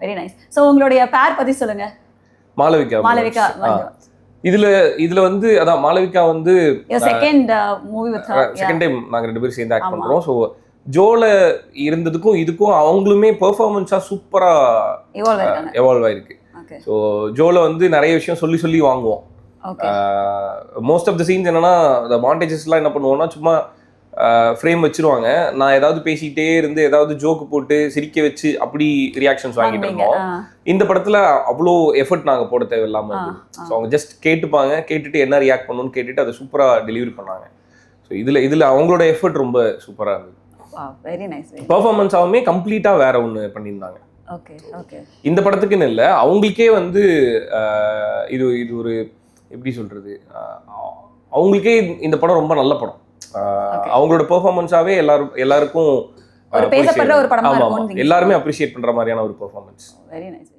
Very nice so உங்களுடைய பேர் பத்தி சொல்லுங்க. மாளவிகா மாளவிகா. இதுல இதுல வந்து அதான் மாளவிகா வந்து second movie with second time நாங்க ரெண்டு பேரும் சேர்ந்து ஆக்ட். பண்றோம். ஸோ ஜோல இருந்ததுக்கும் இதுக்கும் அவங்களுமே பெர்ஃபார்மன்ஸா சூப்பரா எவால்வ் ஆயிருக்கு. ஸோ ஜோல வந்து நிறைய விஷயம் சொல்லி சொல்லி வாங்குவோம். மோஸ்ட் ஆஃப் த சீன்ஸ் என்னன்னா மாண்டேஜஸ்லாம் என்ன பண்ணுவோம்னா சும்மா ஃப்ரேம் வச்சிருவாங்க. நான் ஏதாவது பேசிக்கிட்டே இருந்து ஏதாவது ஜோக்கு போட்டு சிரிக்க வச்சு அப்படி ரியாக்ஷன்ஸ் வாங்கிட்டு இருந்தோம். இந்த படத்துல அவ்வளோ எஃபர்ட் நாங்க போட தேவையில்லாம. ஸோ அவங்க ஜஸ்ட் கேட்டுப்பாங்க. கேட்டுட்டு என்ன ரியாக்ட் பண்ணணும்னு கேட்டுட்டு அதை சூப்பரா டெலிவரி பண்ணாங்க. ஸோ இதுல இதுல அவங்களோட எஃபர்ட் ரொம்ப சூப்பரா இருந்தது. வெரி நைஸ் பெர்ஃபார்மன்ஸாவே கம்ப்ளீட்டா வேற ஒன்று பண்ணியிருந்தாங்க. ஓகே ஓகே இந்த படத்துக்குன்னு இல்லை. அவங்களுக்கே வந்து இது இது ஒரு எப்படி சொல்றது? அவங்களுக்கே இந்த படம் ரொம்ப நல்ல படம். அவங்களோட பெர்ஃபார்மன்ஸாவே எல்லாரும் எல்லாருக்கும் ஒரு பேசப்படுற. ஒரு படமா எல்லாருமே அப்ரிஷியேட் பண்ற மாதிரியான ஒரு பெர்ஃபார்மன்ஸ் வெரி நைஸ்